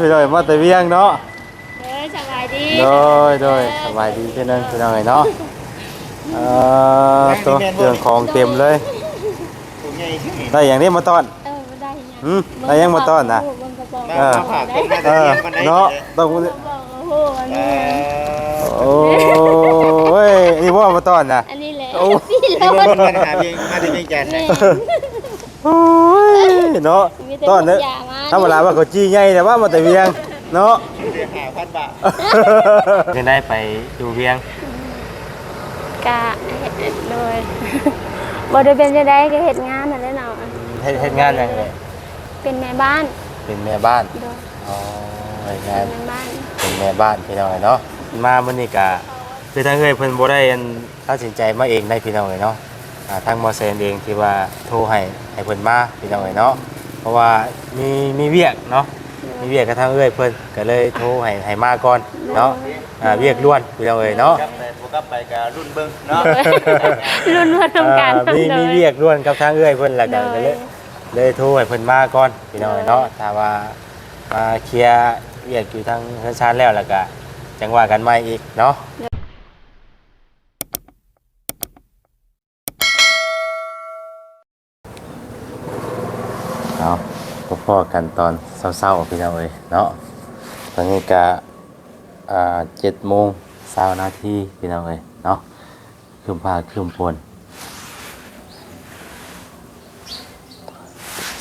พี่น้อยมาแต่เวียงเนาะเออสบายดีโดยโดยสบายดีเช่นนั้นพี่น้อยเนาะเอ่อตัวเครื่องของเต็มเลยตัวใหญ่ขึ้นได้อย่างนี้มาต้อน เออบ่ได้ยังหืมได้ยังมาต้อนน่ะเบิ่งกระเป๋ามาเออมาฝากคนมาเอจะอเรียนคนไหนเนาะต้องโอ้โหอันเอนี้อโอ้ยนี่ว่ามาต้อนน่ะอันนี้แหละโอ้ พี่นี่โลว่าดมันมาหาเพียงมาถึงเพียงจันทร์นี่นะ โอ้ยเนาะมีแต่ต้อนเนทุอะกอย่างมาธรรมดาว่าเขาจี้ใหญ่แต่ว่ามาแต่เวียง เนาะเรียกหาพันบาทจะได้ไปดูเวียงกะเฮ็ดโดยบ่ได้เป็นจะได้ก็เฮ็ดงานนั่นแหละเนาะเฮ็ดเฮ็ดงานยังไงเป็นแม่บ้าน เป็นแม่บ้านโดยอ๋อเฮ็ดเป็งานนแม่บ้านเป็นแม่บ้านพี่น้องเนาะมามื้อนี้ก็คือทางเอ้ยเพิ่นบ่ได้อันตัดสินใจมาเองได้พี่น้องเนาะ อ่าทางมอเซนเองที่ว่าโทรให้ให้เพิ่นมาพี่น้องเนาะเพราะว่ามีมีเวียกเนาะมีเวียกกับทางเอ้ยเพิ่นก็เลยโทรให้ให้มาก่อนเนาะอ่าเวียกล้วนพี่น้องเอ้ยเนาะกลับไปพวกกลับไปกับรุ่นเบิ้งเนาะ รุ่นว่าทำการอ่ามีโดมียเวียกล้วนกับทางเอ้ยเพิ่นแล้วก็โดก็เลยยเลยโทรให้เพิ่นมาก่อนพี่น้องเอ้ยเนาะถ้าว่ามาเคลียร์เวียกอยู่ทางเฮือนชานแล้วแล้วก็จังว่ากันใหม่อีกเนาะเอา พ่อกันตอนเศร้าๆพี่น้องเอ้ยเนาะตอนนี้ก็อ่าเจ็ดโมงสานาทีพี่น้องเอ้ยเนาะคืมพาคืมพล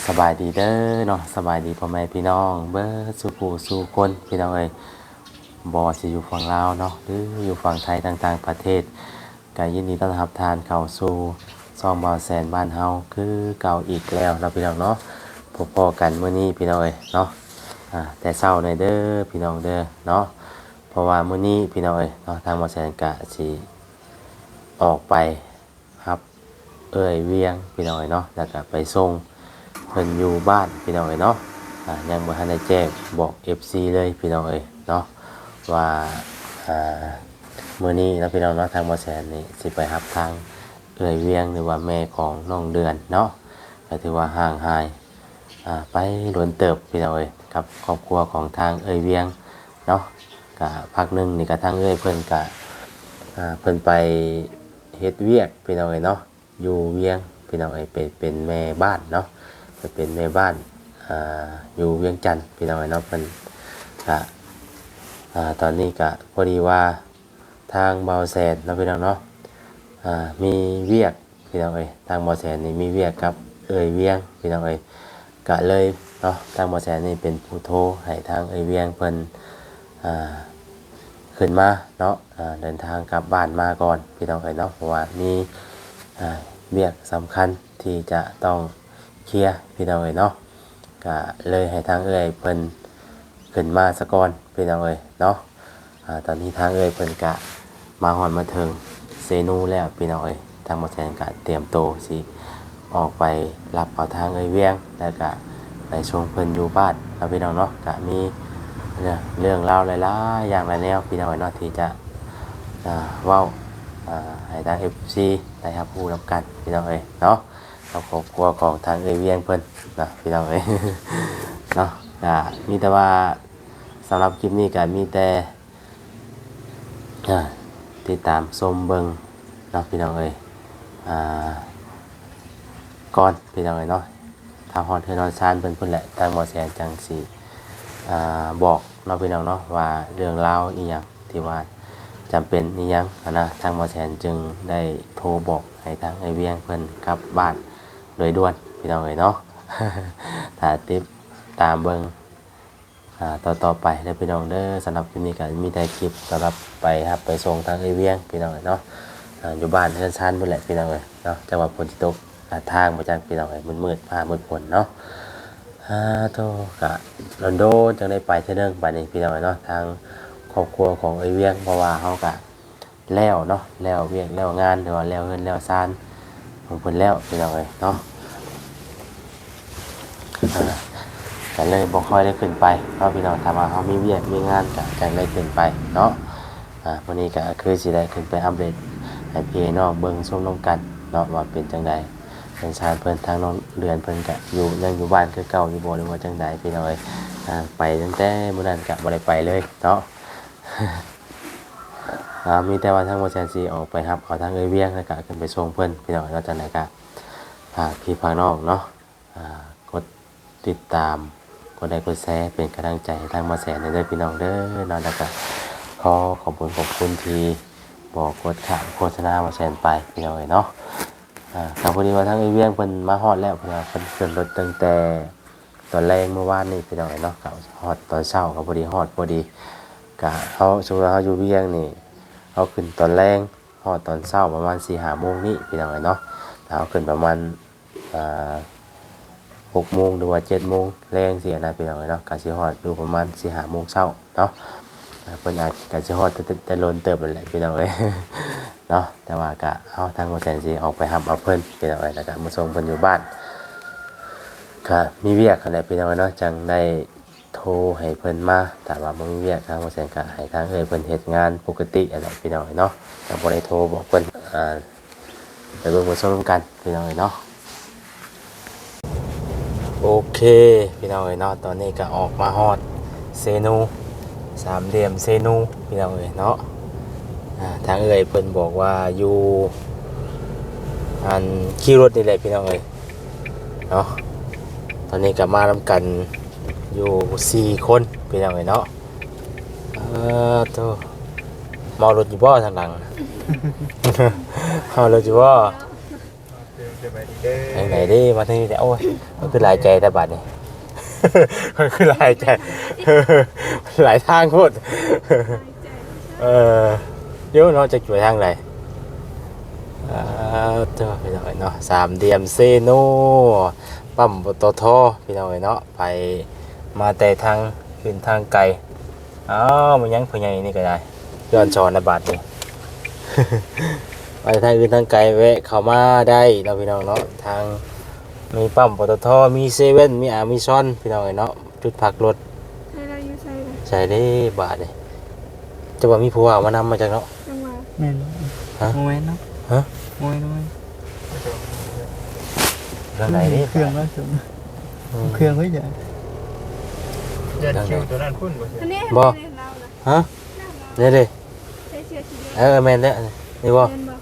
สบายดีเด้อเนาะสบายดีพ่อแม่พี่น้อง เบิร์สู่ผู้สู่คนพี่น้องเอ้ยบอสิอยู่ฝั่งลาวเนาะหรืออยู่ฝั่งไทยต่างๆประเทศก็ยินดีต้อนรับทานเข้าสู่ซองบอแสนบ้านเฮาคือเก่าอีกแล้วเราพี่น้องเนาะ พบพอกันเมื่อนี้พี่น้องเอ้ยเนาะอ่าแต่เศร้าในเด้อพี่น้องเด้อเนาะเพราะว่าเมื้อนี้พี่น้องเอ้ยเนาะทางมอแสนกะสิออกไปครับ เอ้ยเวียงพี่น้องเอ้ยเนาะแล้วก็ไปส่งเพิ่นอยู่บ้านพี่น้องเอ้ยเนาะอ่ายังบ่ทันได้แจ้งบอก FC เลยพี่น้องเอ้ยเนาะว่าอ่ามื้อนี้แล้วพี่น้องเนาะทางมอแสนนี่สิไปรับทางเอ้ยเวียงหรือว่าแม่ของน้องเดือนเนาะก็ถือว่าห่างหาย ไปหลวนเติบพี่น้องเอ้ยกับครอบครัวของทางเอ้ยเวียงเนาะกะพักหนึ่งนี่กะทางเอ้ยเพิ่นกะเพิ่นไปเฮ็ดเวียกพี่น้องเอ้ยเนาะอยู่เวียงพี่น้องเอ้ยเป็นเป็นแม่บ้านเนาะไปเป็นแม่บ้านอยู่เวียงจันทน์พี่น้องเอ้ยเนาะเพิ่นกะตอนนี้กะพอดีว่าทางเบาแสนเนาะพี่น้องเนาะมีเวียกพี่น้องเอ้ยทางเบาแสนนี่มีเวียกกับเอ้ยเวียงพี่น้องเอ้ย กะเลยเนาะทางบอแสนนี่เป็นผู้โทรให้ทางไอเวียงเพิ่นอ่าขึ้นมาเนาะอ่าเดินทางกลับบ้านมาก่อนพี่น้องเอ๋ยเนาะเพราะว่ามีอ่าเบียกสำคัญที่จะต้องเคลียร์พี่น้องเอ๋ยเนาะกะเลยให้ทางเอ๋ยเพิ่นขึ้นมาสะก่อนพี่น้องเอ๋ยเนาะอ่าตอนนี้ทางเอ๋ยเพิ่นกะมาหอนมาถึงเซนูแล้วพี่น้องเอ๋ยทางบอแสนกะเตรียมโตสิ ออกไปรับเอาทางเอยเวียงแล้วก็ไปชงเพิ่นอยู่บ้านเราพี่น้องเนาะก็มีเนี่ยเรื่องเล่าหลายๆอย่างหลายแนวพี่น้องเนาะที่จะอ่าเว้าอ่าให้ทาง FC ได้รับผู้รับกันพี่น้องเอ้ยเนาะเอาครอบครัวของทางเอยเวียงเพิ่นนะพี่น้องเอ้ยเนาะก็มีแต่ว่าสำหรับคลิปนี้ก็มีแต่ติดตามชมเบิ่งเนาะพี่น้องเอ้ยอ่า ก่อนพี่น้องเอ้ยเนาะทางฮอนเทอนอนซานเพิ่นพุ่นแหละทางหมอแสนจังสีอบอกเนาะพี่น้องเนาะว่าเรื่องราวอีหยังที่ว่าจำเป็นอีหยังนะทางหมอแสนจึงได้โทรบอกให้ทางไอเวียงเพิ่นกลับบ้านโดยด่วนพี่น้องเอ้ยเนาะถ้าติดตามเบิ่งอ่าต่อต่อไปเด้อพี่น้องเด้อสำหรับคลิปนี้ก็มีแต่คลิปสำหรับไปครับไปส่งทางไอเวียงพี่น้องเอ้ยเนาะอยู่บ้านเทือนซานพุ่นแหละพี่น้องเอ้ยเนาะจังหวัดฝนสิตกาทางมาจากพี่น้องไอ้มืดๆผ้ามืดฝนเนาะฮ่าโตกะลอนโดจังได้ไปเท่านึงบัดนี้พี่น้องเนาะทางครอบครัวของไอ้เวียงเพราะว่าเฮากะแล้วเนาะแล้วเวียงแล้วงานหรือว่าแล้วเงินแล้วซานของเพิ่นแล้วพี่น้องเอ้ยเนาะอ่าก็เลยบ่ค่อยได้ขึ้นไปเพราะพี่น้องถามว่าเฮามีเวียกมีงานก็จังได้ขึ้นไปเนาะอ่าวันนี้ก็คือสิได้ขึ้นไปอัปเดตให้พี่น้องเบิ่งชมนํกันเนาะว่าเป็นจังใด เป็นชาติเพิ่นทางน้องเรือนเพิ่นกะอยู่ยังอยู่บ้านคือเก่าอยู่บ่หรือว่าจังใดพี่น้องเอ้ยอ่าไปตั้งแต่มื้อนั้นก็บ่ได้ไปเลยเนาะอ่ามีแต่ว่าทางบ่แซนสิออกไปครับเอาทางเอ้ยเวียงแล้วก็ขึ้นไปส่งเพิ่นพี่น้องแล้วจังไดก็ฝากพี่ฝากน้องเนาะอ่ากดติดตามกดไลค์กดแชร์เป็นกำลังใจให้ทางบ่แซนเด้อพี่น้องเด้อเนาะแล้วก็ขอขอบคุณขอบคุณที่บอกกดข่าวโฆษณาบ่แซนไปพี่น้องเอ้ยเนาะ อ่าครับพอดีว่าทั้งไอเวียงเพิ่นมาฮอดแล้วเพิ่นว่าเพิ่นขึ้นรถตั้งแต่ตอนแรกเมื่อวานนี่พี่น้องเนาะก็ฮอดตอนเช้าก็พอดีฮอดพอดีก็เฮาสมมุติว่าเฮาอยู่เวียงนี่เฮาขึ้นตอนแรงฮอดตอนเช้าประมาณ4-5โมงนี่พี่น้องเนาะถ้าเฮาขึ้นประมาณอ่า6โมงหรือว่า7โมงแรงเสินะพี่น้องเนาะก็สิฮอดอยู่ประมาณ4-5โมงเช้าเนาะเพิ่นอาจก็สิฮอดแต่แต่ลนเติบนั่นแหละพี่น้องเอ้ย เนาะแต่ว่าก็เอาทางโมเซนซีออกไปหับเอาเพิ่นเป็นอะไรแล้วก็มาส่งเพิ่นอยู่บ้านก็มีเวียกอะไรเป็นอะไรเนาะจังได้โทรให้เพิ่นมาแต่ว่าบ่มีเวียกทางโมเซนก็ให้ทางเอ้ยเพิ่นเฮ็ดงานปกติอะไรพี่น้องเนาะแต่บ่ได้โทรบอกเพิ่นอ่าไปเบิ่งมาส่งกันพี่น้องเนาะโอเคพี่น้องเนาะตอนนี้ก็ออกมาฮอดเซนูสามเหลี่ยมเซนูพี่น้องเนาะอ่า ทางเอ่ยเพิ่นบอกว่าอยู่อันขี่รถนี่แหละพี่น้องเอ้ยเนาะตอนนี้กลับมาทำกันอยู่สี่คนพี่น้องเอ้ยเนาะเออโตเมารถอยู่บ่ทางหลังเมารถอยู่บ่สบายดีเด้อไหนดิมาทางนี้แต่โอ้ยมันคือหลายใจแต่บัดนี่มันคือหลายใจหลายทางโคตรเออ เดี๋ยวเราจะช่วยทางไหนอ่าตัวพี่น้อยเนาะสามเดียมเซโนปั๊มปตทพี่น้อยเนาะไปมาแต่ทางขึ้นทางไกลอ้าวมันยังพญายนี่ก็ได้ย้อนจอนะบาทนี่ไปทางอื่นทางไกลแวะเข้ามาได้เราะพี่น้องเนาะทางมีปั๊มปตทมีเซเว่นมีอามีซอนพี่น้องเนาะจุดพักรถให้เราอยู่ใส่เลยใช่ได้บาทเลยจะว่ามีผู้ว่ามานำมาจากเนาะจังหวะ แม่นฮะโมเมนเนาะฮะโมเมนโมเมนเรื่องไหนนี่เครื่องแล้วถึงเครื่องไว้ใหญ่ยันคิวตัวนั้นพุ่นบ่อันนี้บ่ให้เราน่ะฮะเนี่ยเลยใส่เสื้อสีแดงเออแมนแล้วนี่บ่เห็นบ่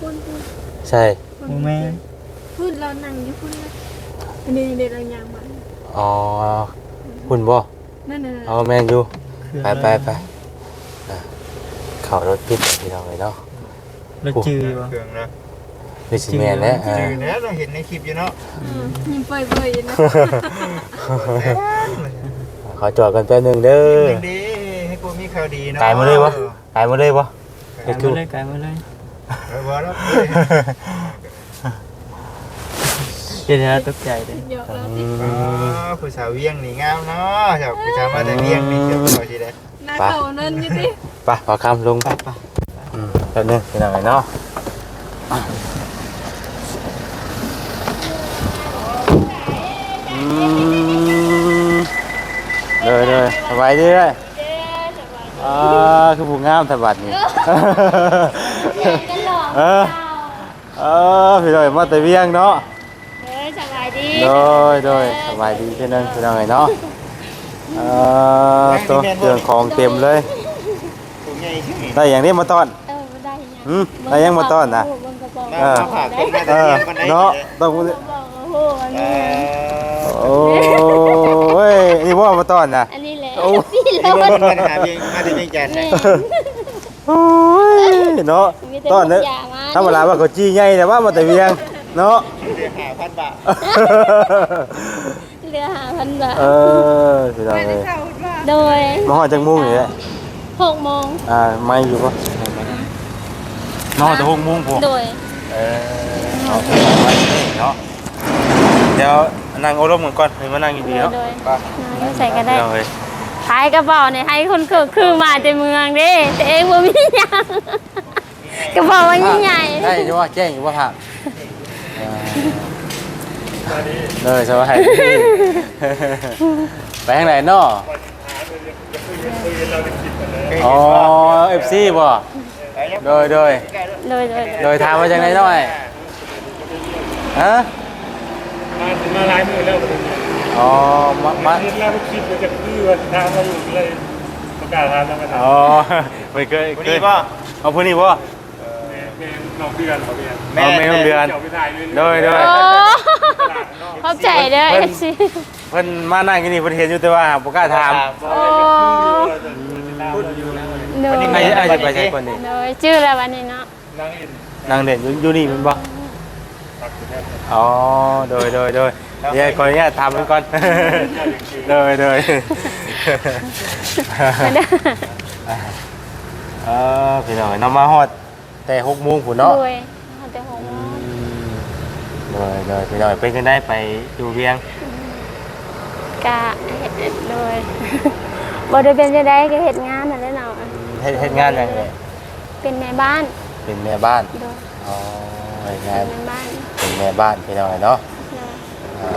พุ่นพุ่นใช่โมเมนพุ่นเรานั่งอยู่พุ่นนะอันนี้เด็กเรายางมาอ๋อคุณบ่นั่นน่ะเอาแมนอยู่เครื่องไปไปไปอะ เข่ารถปิดพี่น้องเลยเนาะรถจือวะเครื่องนะนี่สิแมนแล้วอ่าจืดแล้วเราเห็นในคลิปอยู่เนาะยิ้มเปื่อยๆนะขอจอดกันแป๊บนึงเด้อยิ้มดีให้กูมีข่าวดีเนาะไกลมาเลยวะไปมาเลยวะไกลมาเลยไกลมาเลย เออบ่แล้ว เดี๋ยวนะตกใจเลยเดี๋ยวเราอืติดอ๋อมผู้สาวเวียงนี่งามเนาะเจ้าผู้สาวมาแต่เวียงนี่เจ้าบ่สิได้หน้าเก่านั่นอยู่ดิไปขอคำลงไปไปอืมแป๊บหนึงพี่น้องเลยเนาะอืมเลยเลยสบายดีเลยอ่าคือผู้งามแต่บัดนี้กันหลอกเออเออพี่น้อยมาแต่เวียงเนาะเฮ้ยสบายดี โดยโดยสบายดีเช่นนั้นพี่น้อยเนาะเออตัวเครื่องของเต็มเลยผู้ใหญ่ชื่อนี่ได้อย่างนี้มาต้อน เออบ่ได้ยังหืมได้ยังมาต้อนนะเบิ่งกระเป๋ามาเออมาฝากคนมาเอแต่อเวียงคนไหนเนาะต้องบอกโอ้โหอันเอนี้อโอ้ยนี่ว่ามาต้อนนะ อันนี้แหละโอ้ พี่นี่เราเพิ่นมาหาเวียงมาแต่เวียงจันทน์แม่นะโอ้ยเนาะมีแต่ต้อนเนอะอย่ามา ธรรมดาว่าเขาจี้ใหญ่แต่ว่ามาแต่เวียงเนาะเรียก หาพันบาทเรือหาพันบาทเออพี่น้องเลยโดยมาหอดจังมุ่งอยู่เลยหกโมงอ่าไม่อยู่ปะนอนแต่หกโมงผมโดยเออเอาไปไว้นี่เนาะเดี๋ยวนั่งเอารมณ์กันก่อนให้มานั่งดีๆเนาะโดยไปน้ำใส่ก็ได้เอาเลยขายกระเป๋าเนี่ยให้คนคือคือมาแต่เมืองเด้แต่เองบ่มีหยังกระเป๋ามันใหญ่ได้อยู่ว่าแจ้งอยู่ว่าครับ เลยสบายดีไปทางไหนเนาะอ๋อเอฟซีบ่โดยโดยโดยโดยโดยถามมาจากไหนหน่อยฮะมาลายมือแล้วออ๋อมามาเห็นแล้วมันคิดมันจะคือวันทางมาอยู่เลยประกาศทางแล้วกันอ๋อไม่เคยวันเคนี้ยป่ะเอาผู้นี้บ่ แม่แม่นอกเดือนเขาเรียนเอาแม่เดือน เดี๋ยวไปถ่ายเลยโดยโดย โอ้เข้าใจเด้อ FC เพิ่นมานั่งที่นี่เพิ่นเห็นอยู่แต่ว่าบ่กล้าถาม โอ้พูดอยู่นะโดยใครอาจจะไปใช้คนนี้โดยชื่ออะไรวันนี้เนาะนั่งเอ็นนั่งเด่นอยู่อยู่นี่แมันบ่ตักอยู่แทบอ๋อโดยโดยโดยเดี๋ยวขออนุญาตถามมันก่อน โดยโดยเออพี่น้องน้องมาฮอด แต่6โมงพุ่นเนาะโดยเอาแต่หกโมงโดยโดยพี่น้องเป็นจังได้ไปอยู่เวียงกะเฮ็ดโดยบ่ได้เป็นจะได้ก็เฮ็ดงานนั่นแหละเนาะเฮ็ดเฮ็ดงานหยังไงเป็นแม่บ้านเป็นแม่บ้านโดยอ๋อเฮ็ดเป็งานนแม่บ้านเป็นแม่บ้านพี่น้องเนาะโดยอ่า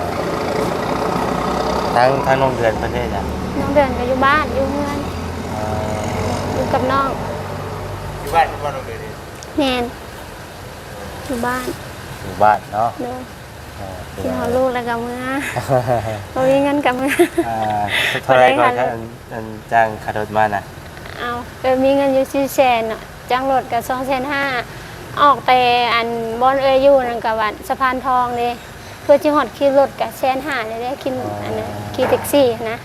ทั้งทั้งโรงเรียนประเทศอะน้องเดินก็อยู่บ้านอยู่เฮือนอ่าอยู่กับน้องอยู่บ้านอยู่บ้านเราเลยดิ แม่นอยู่บ้านอยู่บ้านเนาะโดยอ่าพี่กินน้องเอาลูกแล้วก็มื้อบ่มีเงินกับมื้อ อ่าเท่าไหรก่อนครับอันอันจ้างคารถมาน่ะเอาเออมีเงินอยู่สี่แสนเนาะจ้างรถก็สองแสนห้าออกแต่อันบอนเอยอยู่นั่นก็วัดสะพานทองเด้เพื่อที่ฮอดขี่รถก็แสนห้าเลยได้ขี่อันนั้นขี่แท็กซี่นะ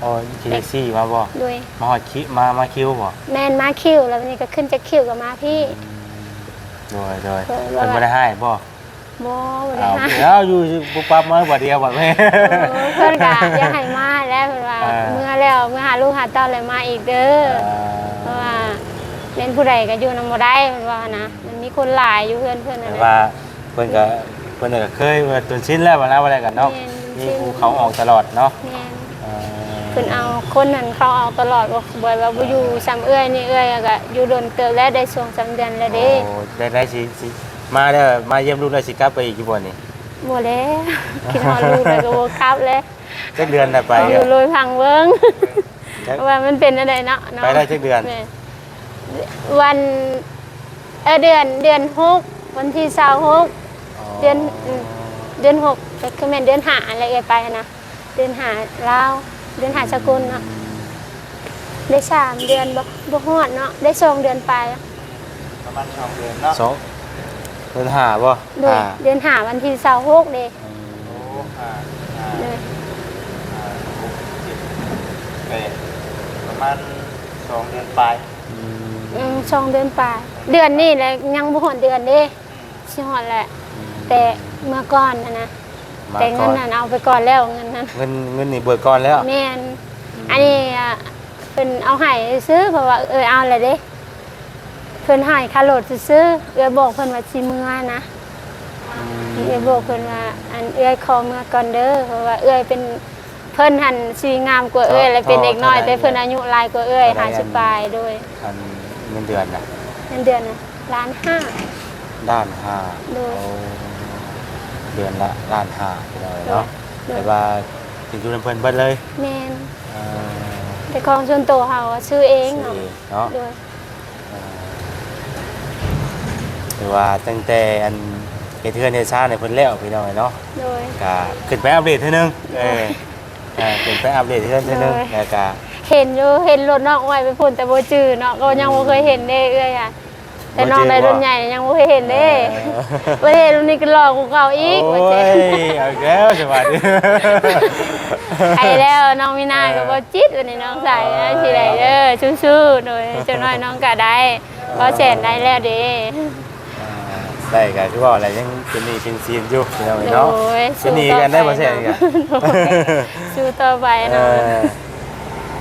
โอ้ยคิดแท็กซี่มาบ่ด้วยมาฮอดคิมามาคิวบ่แม่นมาคิวแล้ววันนี้ก็ขึ้นจากคิวก็มาพี่ โดยโดยเพิ่เพิ่นนบ่ว่าได้ให้บ่บ่บ่ได้เอาหาเอาอยู่ปุ๊บปั๊บมาบ่เดียวบ่แม่เออเพิ่นก็อยากให้มาแล้วเพิ่นว่าอ่า เมื่อแล้วเมื่อหาลูกหาเต้าเลยมาอีกเด้อเพราะว่าเป็นผู้ใดก็อยู่นำบ่ได้เพิ่นว่านะมันมีคนหลายอยู่เพื่อนเพิ่นนั่นแต่แหละว่าเพิ่นก็เพิ่นก็เคยว่าจนชินแล้วว่าแล้วว่าอะไรกันเนาะแม่นนี่ภูเขาออกตลอดเนาะ แม่น เอ่อเพิ่นเอาคนนั้นเขาเอาตลอดว่าบ่ว่าบ่อยู่ซ้ำเอื้อยนี่เอื้อยก็อยู่โดนเติบแล้วได้ช่วงสามเดือนแล้วเด้โอ้ได้ได้สิสิมาเด้อมาเยี่ยมลูกแล้วสิกลับไปอีกกี่บ่นี่บ่แล้ว คิดฮอดลูกแล้วก็บ่กลับแล้วจักเดือนน่ะไปเอาออะยู่เลยพังเบิ่งจักว่ามันเป็นอะไรเนาะเนาะไปได้จักเดือนแม่วันเออเดือนเดือนหกวันที่26 เดือนอืม เดือนหกก็คือแม่นเดือนห้าอะไรเอ่ยไปนะเดือนห้าลาว เดือนห้าสกุลเนาะได้สามเดือนบ่บ่ฮอดเนาะได้สองเดือนไปประมาณสองเดือนเนาะสองเดือนห้าบ่โดยห้าเดือนห้าวันที่26เด้โอ้อ่าอ่าเลยอ่าหกเจ็ดแปดประมาณสองเดือนปลายอืมอืมสองเดือนไปเดือนนี้แหละยังบ่ฮอดเดือนเด้สิฮอดแหละ แต่เมื่อก่อนนะนะ มาแต่ก่เงิอนนนั้นเอาไปก่อนแล้วเงินนั้น เงินเงินนี่เบิกก่อนแล้ว แม่นอันนี้อะเพิ่นเอาให้ซื้อเพราะว่าเออเอาเลยเด้เพิ่นให้ค่ารถซื้อเอื้อบอกเพิ่นว่าสิเมื่อนะเอื้อบอกเพิ่นว่าอันเอื้อยขอเมื่อก่อนเด้อเพราะว่าเอื้อยเป็นเพิ่นหันชีวิตงามกว่าเอื้อยและเป็นเด็กน้อย แต่เพิ่นอายุหลายกว่าเอื้อย50ปลายโดยอันเงินเดือนน่ะเงินเดือนน่ะล้านห้า ด้านห้าโดย เอา เดือนละล้านห้าไปเลยเนาะโดยแต่ว่าถึงจุดเพิ่นเบิดเลยแม่นเอ่อแต่ของส่วนตัวเฮาอะซื้อเองเนาะสี่เนาะ โดยหรือว่าตั้งแต่อันเฮ็ดเทือนเฮ็ดซ่านในเพิ่นแล้วพี่น้องเนาะโดย ก็ขึ้นไปอัปเดตเทื่อนึงเอออ่าขึ้นไปอัปเดตเทื่อเทื่อนึงโดยแล้วก็เห็นอยู่เห็นรถน้องไว้ไปพุ่นแต่บ่จื้อเนาะก็ยังบ่เคยเห็นเด้เอ้ยอะ แต่น้องได้รุ่นใหญ่ยังบ่เคยเห็นเด้บ่ได้เห็นรุ่นนี้ก็หลอกกูเก่าอีกโอ้ว่าเจ๊ยเอาอีกแล้วจังหวะนี้ไอ้แล้วน้องมีนาก็บ่จิตวันนี้น้องใส่นะสิได้เด้อสู้ๆโดยจังน้อยน้องก็ได้บ่แสนได้แล้วเด้อ่าได้ก็คือว่าอะไรยังเป็นหนี่เป็นซีนอยู่พี่น้องโดเนาะยเป็นหนี่กันได้บ่แซ่นกันโดยสู้ต่อไปเอเนาะอ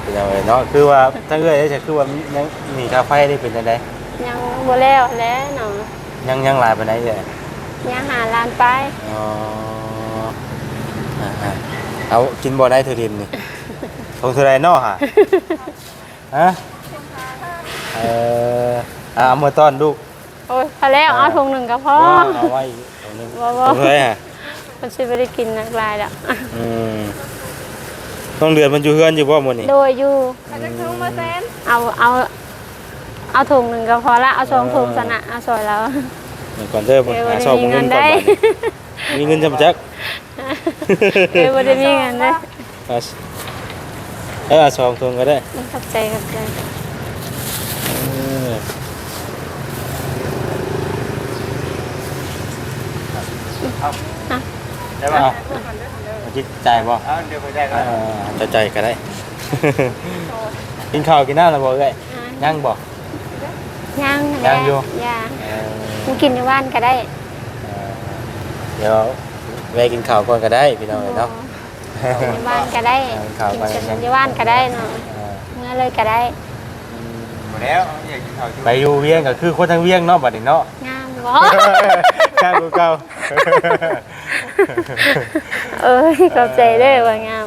เป็นยังไงเนาะคือว่าถ้าเกิดจะคือว่ายังหนีค่าไฟได้เป็นยังไง ยังบ่แล้วแหล้วเนาะยังยังหลายไปไหนใดเลยยังหาล้านไปอ๋ออ่าๆเอากินบ่ได้เธอดินนี่ ทงเท่าไรเนาะฮะฮะเอออ่าเอามื่อต้อนลูก โอ้ยพอแล้วเอาถุงหนึงก็พอว่าเอาไว้อีกตรงนึงบ่บ่ทงเท่าไรฮะมันสิบ่ได้กินนักลายแล้วอืมต้องเดือนมันอยู่เฮือนอยู่บ่หมดนี่โดยอยู่เอาเอา เอาถุงหนึ่งก็พอละเอาสองถุงสนะเอาสวยแล้วเดี๋ยวก่อนเด้อเดี๋ยวหาวันซอกนี้มึงเงิเงินนก่อนได้บัดนี้มีเงินจำจักเออบ่ได้มีเงินนะเอาเออสองทงก็ได้ขอบใจขอบใจเออได้ป่ะเอาเอาจิตใจบ่เอาเดี๋ยวไปได้ก็อ่าจะใจก็ได้ กินข้าวกินน้ำแล้วบ่เอ้ยอ่ายังบ่ ย่างย่างอยู่ย่างเออกูกินอยู่บ้านก็ได้เออเดี๋ยวแวะกินข้าวก่อนก็ได้พี่น้องเอ้ยเนาะ กินอยู่บ้านก็ได้เอาข้าวไปกินเสร็จอยู่บ้านก็ได้เนาะเออเมื่อเลยก็ได้หมดแล้วอยากกินข้าวจุ๊บไปอยู่เวียงก็คือคนทั้งเวียงเนาะบัดนี้เนาะ งามบ่ข้างกูเก่าเอ้ยขอบใจเด้อว่างาม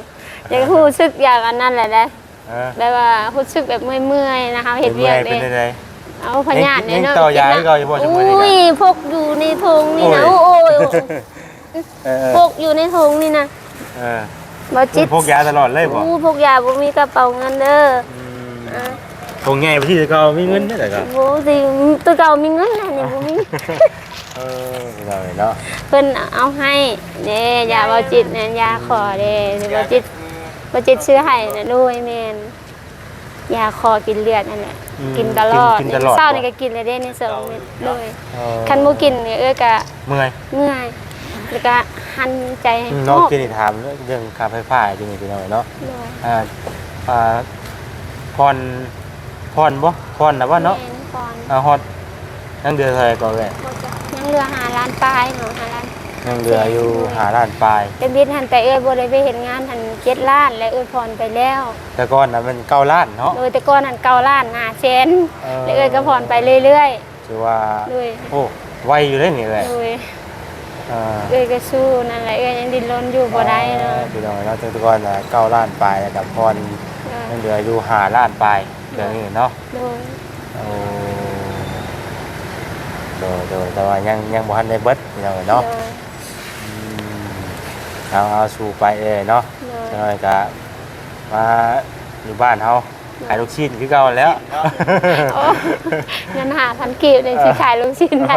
อยากรู้สึกอยากอันนั้นแหละนะเออแบบว่ารู้สึกแบบเมื่อยๆนะคะเฮ็ดเวียกเป็นเด้ไง เอาพญาติยังเนาะต่อยาให้ก่อนอย่าบอกจะมือนี่นะอุ้ยพกอยู่ในธงนี่นะโอ้โอ้ยยเออพกอยู่ในธงนี่นะเออบ่จิตพกยาตลอดเลยบ่อู้พกยาบ่มีกระเป๋าเงินเด้ออะพกไงไปที่เขามีเงินได้แต่ก็โอ้สิตัวเก่ามีเงินนะนี่บ่มีเออเราเนาะเพิ่นเอาให้เด้ยาบ่จิตเนี่ยยาขอเด้หรือบ่จิตบ่จิตซื้อให้นะด้วยแม่น ยาคอกินเลือดนั่นแหละกินตลอดกินตลอดเช้านี่ก็กินเลยเด้ในสองเม็ดเลยเออคันบ่กินเนี่ยเอ้ยก็เมื่อยเมื่อยแล้วก็หันใจให้เนาะงอกกินนี่ถามเรื่องค่าไฟฟ้าจริงๆพี่น้องเนาะเลยอ่าอ่าพรพรบ่พรนะว่าเนาะแม่ก่อน อ่าฮอดนั่งเดือเท่าไหร่ก่อนเลย ยังเหลือหาล้านปลายเนาะหาล้าน นั่งเดืออยู่หาล้านปลายเป็นบิดหันแต่เอ้ยบ่ได้ไปเฮ็ดงานหันเจ็ดล้านและเอ้ยพรไปแล้ว แต่ก่อนน่ะมันเก้าล้านเนาะโดยแต่ก่อนหันเก้าล้านห้าแสนเออและเอ้ยก็พรไปเรื่อยถือว่าๆโดยโอ้ไวอยู่เลยนี่แหละโดยอ่าเอ้ยก็สู้นั่นแหละเอ้ยยังดิ้นรนอยู่บ่ได้เนาะพี่น้องเนาะแต่ก่อนน่ะเก้าล้านปลายแล้วกับพรเออนั่งเดืออยู่หาล้านปลายเดี๋ยวนี้เนาะโดยโอ้โดยโดยแต่ว่ายังยังบ่ทันได้เบิดพี่น้องเนาะโดยอืม เอาเอาสู่ไปเลยเนาะโดยจังไดก็มาอยู่บ้านเฮาขายลูกชิ้นคือเก่าแล้ว โอ้เงินหาพันกีบเลยสิขายลูกชิ้นได้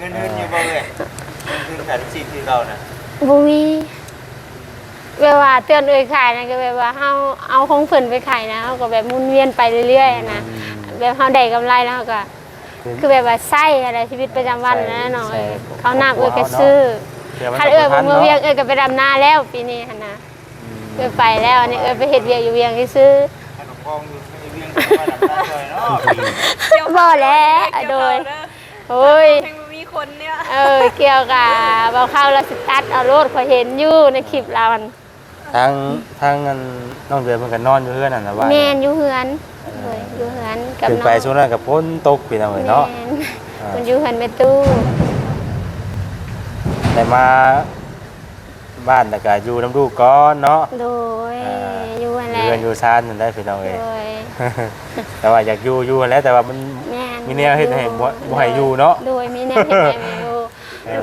เงินเดือนอยู่บ่เลยเงินขายลูกชิ้นที่เรานะบ่มีเวลาเตือนเอ้ยขายนะก็แบบว่าเฮาเอาของเพิ่นไปขายนะเฮาก็แบบมุนเวียนไปเรื่อยๆนะแบบเฮาได้กำไรแล้วก็คือแบบว่าไส้อะไรชีวิตประจำวันนะเนาะเอ้ยเขาน้ำเอ้ยก็ซื้อ ดี๋วมันคันจะเอ้ยบ่บ่ทันมือเนาะเวียงเอ้ยก็ไปดำนาแล้วปีนี้หั่นนะเอ้ยไปแล้วอันนี้เอ้ยไปเฮ็ดเวียกอยู่เวียงซื้อขนมปองอยู่ในเวียงมาดับได้เลยเนาะบ่แล้วโดยโอ้ย เพลงมันมีคนเนี่ย เออเกี่ยวกับเบาเข้าแล้วสตัดเอารถขอยเห็นอยู่ในคลิปเราอันทางทางอันน้องเดือนมันก็นอนอยู่เฮือนนั่นน่ะว่าแมนอยู่เฮือนเลยอยู่เฮือนกับขึ้นน้องไปช่วงนั้นก็พ้นตกพี่น้องเอ้ยเนาะแม่นอ่ามันอยู่เฮือนไปตู้ แต่มาบ้านแล้วก็อยู่น้ำลูกก่อนเนาะ โดยอ่า อยู่นั่นแหละเรือนอยู่ซ่านนั่นได้พี่น้องโดเอ้ยย แต่ว่าอยากอยู่อยู่นั่นแหล้วแต่ว่ามัน แม่นมีแนวเฮ็ดให้บ่บ่ให้อยู่เนาะ โดยมีแนวเฮ็ดให้อยู่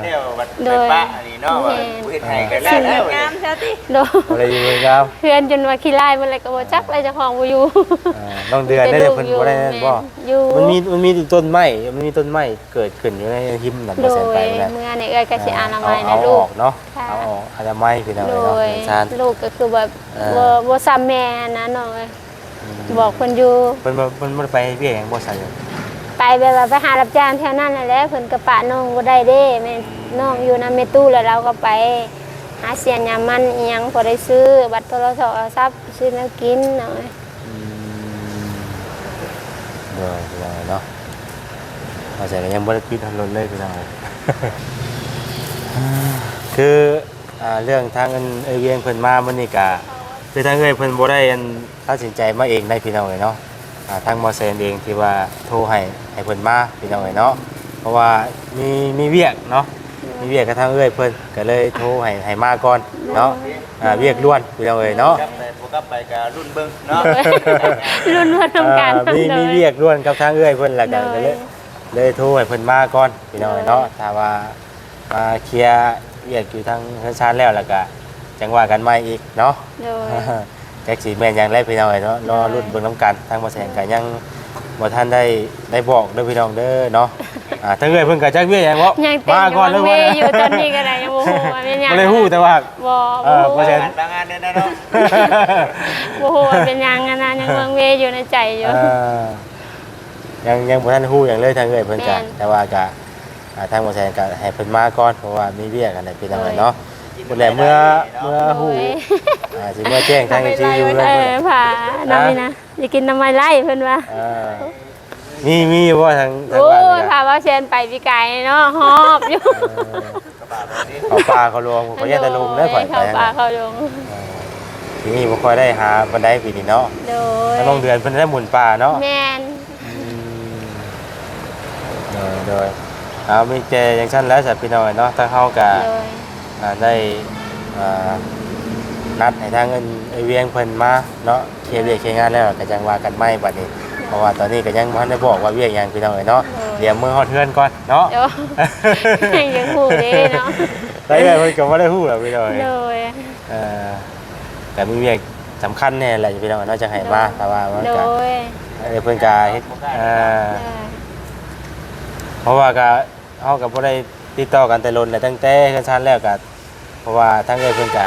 เดียววัดโดป้าอันนี้เนาะว่าเฮ็ดให้กันแล้วแล้วงามแท้ติโดยบ่ได้อยู่เลยครับเพื่อนจนว่าขี้ไล่มันเลยก็บ่จักเลยเจ้าของบ่อยู่น้องเดือนได้เพิ่นบ่ได้นั่นบ่มันมีมันมีต้นไม้มันมีต้นไม้เกิดขึ้นอยู่ในหิมนั่นโดบ่แซ่นยไปนั่นเมื่อในเอ้ยก็สิอนามัยเอานะลูกเนาะค่ะเอาออกอนามัยพี่น้องเนาะซานลูกก็คือแบบบ่บ่ซ้ำแม่นะน้องเอ้ยบอกเพิ่นอยู่เพิ่นบ่เพิ่นบ่ไปเวียกหยังบ่ใส่ แบบว่าไปหารับจ้างแถวนั้นนั่นแหละเพิ่นก็ปะน้องบ่ได้เด้แม่น้องอยู่นำแม่ตู้แล้วเราก็ไป หาเสียนยามมันอีหยังพอได้ซื้อ บัตรโทรศัพท์เอาทรัพย์ซื้อแนวกินหน้องเอ้ยเด้อพี่น้องเนาะเอาใส่ก็ยังบ่ได้ปิดถนนเลยพี่น้อง คืออ่าเรื่องทางเงินเอยเวียงเพิ่นมามื้อนี้ก็คือทางเอ้ยเพิ่นบ่ได้อันตัดสินใจมาเองได้พี่น้องเอ้ยเนาะ อ่าทางมอเซนเองที่ว่าโทรให้ให้เพิ่นมาพี่น้องเอ้ยเนาะเพราะว่ามีมีเวียกเนาะมีเวียกกับทางเอ้ยเพิ่นก็เลยโทรให้ให้มาก่อนเนาะอ่าเวียกล้วนพี่น้องเอ้ยเนาะกลับไปบ่กลับไปก็รุ่นเบิ่งเนาะ รุ่นว่าทำการอ่ามีโดมียเวียกล้วนกับทางเอ้ยเพิ่นแล้วก็โดก็เลยยเลยโทรให้เพิ่นมาก่อนพี่น้องเอ้ยเนาะถ้าว่ามาเคลียร์เวียกอยู่ทางธนาคารแล้วแล้วก็จังว่ากันใหม่อีกเนาะโดย แจ็คสีแมนยังได้พี่น้องเนาะรอรุ่นเบิ่งน้ำกันทางมาแสงกันยังบ่ท่านได้ได้บอกเด้อพี่น้องเด้อเนาะอ่าถ้าเอ้ยเพิ่นก็จักเวียหยังบ่ยังเต็มมาอยู่ก่อนวัเลยงเวว่าอยู่ตอนนี้ก็ได้ยังโมโหว่าเป็นหยังบ่ได้ฮู้แต่ว่าบ่เออบ่เพราะฉะนั้นบางงานเนี่ยนะเนาะโมโหว่าเป็นหยังอะนะยังวังเวอยู่ในใจอยู่เอ่อยังยังบ่ทันฮู้หยังเลยทางเอ้ยเพิ่นก็แม่นแต่ว่าก็อ่าทางบ่แซนก็ให้เพิ่นมาก่อนเพราะว่ามีเวียกันได้พี่น้องเอ้ยเนาะ บ่แล้วเมื่อเมื่อฮู้โอ้ยอ่าสิเมื่อแจ้งทางอีซีอยู่เลเอยอผ่าน้ำนี่นะอย่ากินน้ำไม้ไล่เพิ่นว่าเออมีมีอยู่บ่ทางทางโอ้บ้านยนี่พาว่าเชนไปพี่ไก่เนาะหอบอยู่เขาปลาเขาลวงผมก็ยังแต่ลงได้ข่อยไปเข้าทางปลานั้นเข้าลงทีนี้บ่ค่อยได้หาบันไดปีนี้เนาะโดยถ้าลงเดือนเพิ่นได้หมุนปลาเนาะ แมนเออโดยเอามีเจอย่างชั้นแล้วสัตว์พี่น้อยเนาะถ้าเฮาก็โดยอ่า ได้อ่านัดให้ทางเงินไอเวียงเพิ่นมาเนาะเคลียร์เวียกเคลียร์งานแล้วก็จังว่ากันใหม่บัดนี้ เพราะว่าตอนนี้ก็ยังบ่ทันได้บอกว่าเวียกหยังพี่น้อยเนาะเดี๋ยวมือฮอดเทือนก่อนเนาะเดี๋ยวยังหูเด้เนาะได้ไงเพิ่นก็บ่ได้ฮู้หรอกพี่น้อยโดยเอ่อแต่มีเวียกสำคัญแน่แหละพี่น้อยเนาะจะให้มาแต่ว่ามันโดก็ยเออเพิ่นก็เฮ็ดเอ่อได้เพราะว่าก็เฮาก็บ่ได้ติดต่อกันแต่ลนแต่ตั้งแต่กันชันแล้วก็ เพราะว่าทั้งเอ้ยเพิ่นก็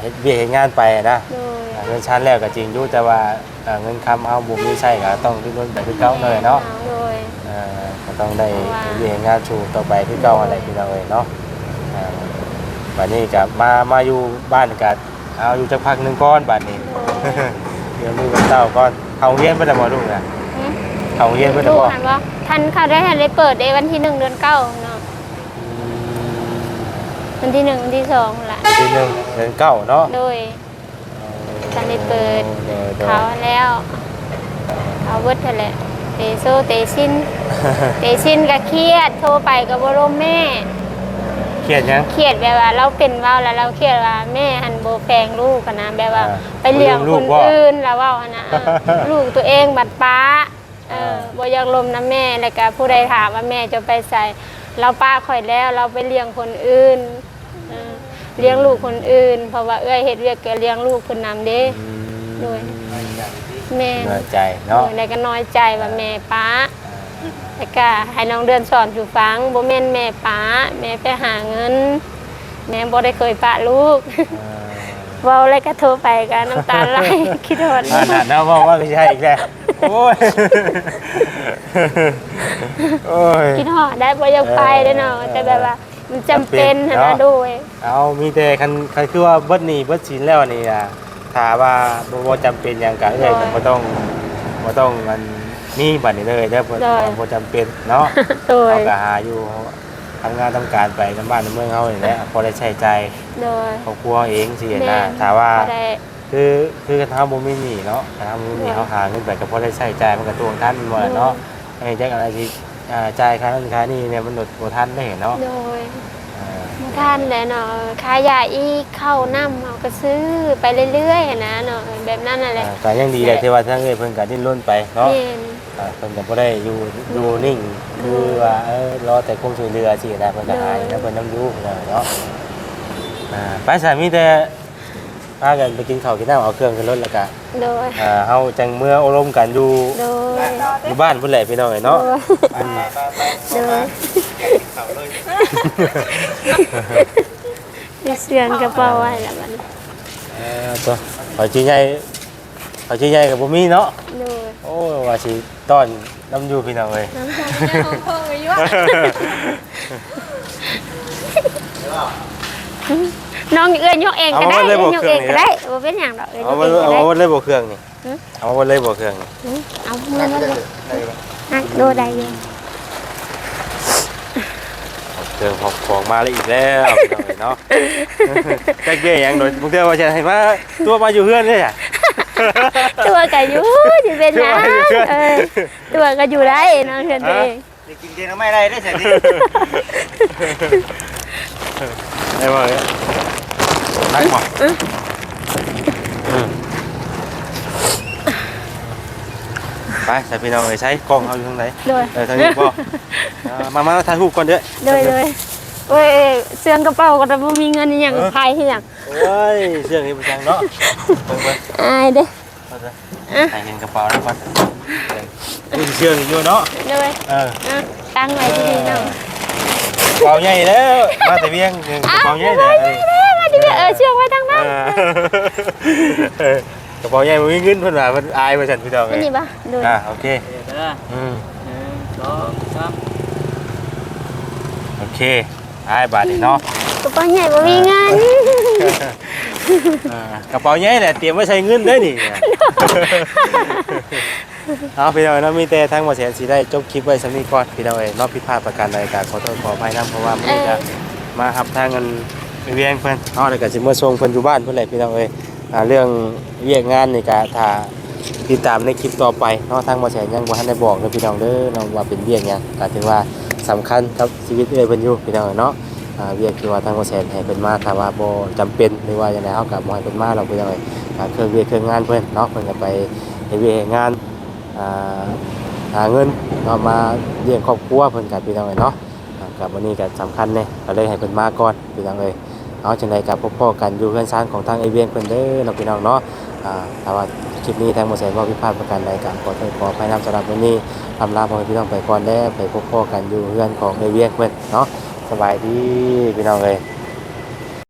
เฮ็ดเวียกเฮ็ดงานไปนะโดยเงินชั้นแล้วก็จริงอยู่แต่ว่าเอ่อเงินคำเอาบุมีใช่ก็ต้องดิ้นรนไปคือเก่าเลยเนาะ โดย เอ่อก็ต้องได้เพราะว่าเรียนงานชูต่อไปคือเก่าอะไรพี่น้องเอ้ยเนาะอ่าบัดนี้ก็มามาอยู่บ้านก็เอาอยู่จักพักหนึงก่อนบัดนี้ เดี๋ยวลูกกับเต้าก่อนเข้าโรงเรียนไปแล้วบ่ลูกน่ะอืมเข้าโรงเรียนไปแล้วลูกบ่หันว่าทันเขาได้ทันได้เปิดเดวันที่หนึ่งเดือนเก้าเนาะ วันที่หนึ่งวันที่สองแหละปีหนึงเดือนเก้าเนาะโดยทันได้เปิดเออเดี๋ยวเขาแล้วเขาเบิดเท่าแหละเตโซเตชินเตชินก็เครียดโทรไปก็บ่ร่มแม่ เครียดยัง เครียดแบบว่าเราเป็นเว้าแล้วเราเครียดว่าแม่หันโบแพงลูกอะนะแบบว่า อ่าไปเลี้ยงบ่เลี้คยงนลูกบ่อื่นแล้วเว่าอะนะเออ ลูกตัวเองบัดป้าเอออ่าบ่อยากลมนะแม่แล้วก็ผู้ใดถามว่าแม่จะไปใส่เราป้าข่อยแล้วเราไปเลี้ยงคนอื่น เออเลี้ยงลูกคนอื่น เพราะว่าเอ้ยเฮ็ดเวียกแกเลี้ยงลูกคนนำเด้อืมโดยแม่เหนื่อยใจเนาะโดยแล้วก็น้อยใจว่าแม่ป้าแล้วก็ให้น้องเดือนสอนอยู่ฟังบ่แม่นแม่ป้าแม่ไปหาเงิน แม่บ่ได้เคยปะลูกเออเว้าแล้วก็โทรไปกันน้ำตาไหลคิดฮอดอ่านั่นนะบอกว่าไม่ใช่อีกแล้วโอ้ยโอ้ยคิดฮอดได้บ่อยากไปเด้อเนาะเออแต่แบบว่า มันจำเป็นจำเป็นหั่นเนาะนะโดย เอามีแต่คันคันคือว่าเบิดหนี่เบิดสินแล้วนี่อะถามว่าบ่บ่จำเป็นหยังก็เอ้ยก็บ่ต้องบ่ต้องมันมีบัดนี้เลยเด้อบ่ได้ บ่จำเป็นเนาะ โดยเฮาก็หาอยู่ทำงานทำการไปในบ้านในเมืองเฮานี่แหละพอได้ใช้จ่ายโดย ครอบครัวเองสิแม่ นะถามว่าบ่ได้ คือคือถ้าบ่มีหนี้เนาะถ้าบ่มีหนี้ได้เขาหาเงินไปก็พอได้ใช้จ่ายมันก็ตวงทันหมดแหละเนาะไอ้จักอะไรที่ อ่าจ่ายค่านั้นค่านี้เนี่ยมันลดบ่ทันได้เนาะโดยอ่าบ่ท่านแหละเนาะค่ายาอีกเข้าน้ำเอาก็ซื้อไปเรื่อยๆนะเนาะแบบนั้นน่ะแหละอ่าก็ยังดีแหละที่ว่าทางเอ้ยเพิ่นก็ดิ้นรนไปเนาะ แม่น อ่าเพิ่นก็บ่ได้อยู่อยู่นิ่งคือว่าเออรอแต่ความช่วยเหลือสินะเพิ่นก็หายแล้วเพิ่นนำอยู่เนาะอ่าไปสามีแต่ พากันไปกินข้าวกินน้ำเอาเครื่องขึ้นรถแล้วก็โดยอ่าเฮาจังเมื่ออบรมกันอยู่โดยอยู่บ้านพุ่นแหละพี่น้องเอ้ยเนาะโดยโดยเขาเลยมีเสียงกระเป๋าไว้แล้วมันเออตัวขอชี้ใหญ่ขอชี้ใหญ่กับบ่มีเนาะโดยโอ้ยว่าสิต้อนน้ำอยู่พี่น้องเอ้ย น้องเอื้อยยกเองก็ได้เอื้อยยกเองก็ได้บ่เป็นหยังดอกเอื้อยยเอากมาเองก็เอาได้มาเลยบ่เครื่องนี่หือเอามาเลยบ่เครื่องนี่หือเอามือมาเลยอะโดได้อยู่เอาเครื่องของของมาเลยอีกแล้วพี่น้องเอ้ยเนาะจักเบี้ยหยังโดยบางเทื่อว่าจะให้มาตัวมาอยู่เฮือนเลยอะ ตัวก็อยู่สิเป็นหยังตัวก็อยู่เออตัวก็อยู่ได้น้องเพื่อนตัวเองจะกินเจนไม่ได้ได้เสร็จนี่ได้บ่เอ้ย นักบ่อืมไปใส่พี่น้องเอ้ยใช้กล้องเฮาอยู่ทางไหนโดยเออทางนี้บ่อ่ามามาถ่ายรูปก่อนเด้อโดยโดยโอ้ยเสื้อกระเป๋าก็แต่บ่มีเงินอหยังพายให้หยังโอ้ยเสื้อนี้ประจังเนาะเบิ่งเบิ่งอายเด้เอาเถอะให้เห็นกระเป๋าแล้วก่อนนี่เสื้อนี่อยู่เนาะโดยเอออะตั้งไว้ที่นี่เนาะเป่าใหญ่แล้วมาแต่เวียงหนึ่งกระเป๋าใหญ่เลยมา ดิเออเชื่อไว้ทางนั้นเออกระเป๋าใหญ่บ่มีเงินเพิ่นว่าเพิ่นอายว่าซั่นพี่น้องอันเอ้ยนี้ปะดูอ่าโอเคเดี๋ยวนะอืมหนึ่งสองสามโอเคอายบาทนี่เนาะกระเป๋าใหญ่บ่มีเงินอ่ากระเป๋าใหญ่แหละเตรียมไว้ใช้เงินเด้อนี่ เอาพี่น้องเนาะมีแต่ทางบ่แสนสิได้จบคลิปไว้สำนีก่อนพี่น้องเอ้ยเนอกผิดพลาดประการใดก็ขอโทษขออภัยนํเพราะว่ามื้อนี้มารับทางกัน เวียงเพิ่นเนาะแล้วก็สิมาส่งเพิ่นอยู่บ้านเพิ่นแหละพี่น้องเอ้ยอ่าเรื่องเวียกงานนี่ก็ถ้าติดตามในคลิปต่อไปเนาะทางบ่แสนยังบ่ทันได้บอกเด้อพี่น้องเด้อเนาะว่าเป็นเวียกหยังก็ถือว่าสำคัญกับชีวิตเอ้ยเพิ่นอยู่พี่น้องเนาะอ่าเวียกที่ว่าทางบ่แสนให้เพิ่นมาถ้าว่าบ่จำเป็นหรือว่าจังไดเฮาก็บ่ให้เพิ่นมาเราเพิ่นจังไดอ่าเครื่องเวียกเครื่องงานเพิ่นเนาะเพิ่นก็ไปเฮ็ดเวียกเฮ็ดงานอ่าหาเงินเนาะมาเลี้ยงครอบครัวเพิ่นก็พี่น้องเอ้ยเนาะอ่าก็วันนี้ก็สำคัญแน่ก็เลยให้เพิ่นมาก่อนพี่น้องเอ้ย เอาจังไดก็พบพ่อกันอยู่เพื่อนซ่านของทางไอเวียนเพิ่นเด้อเนาะพี่น้องเนาะอ่าแต่ว่าคลิปนี้ทางบ่แสนบ่ผิพาทประการใดก็ขอโทษขออภัยนำสำหรับวันนี้อำลาพ่อพี่น้องไปก่อนแล้วไปพบพ่อกันอยู่เพื่อนของไอเวียนเพิ่นเนาะสบายดีพี่น้องเลย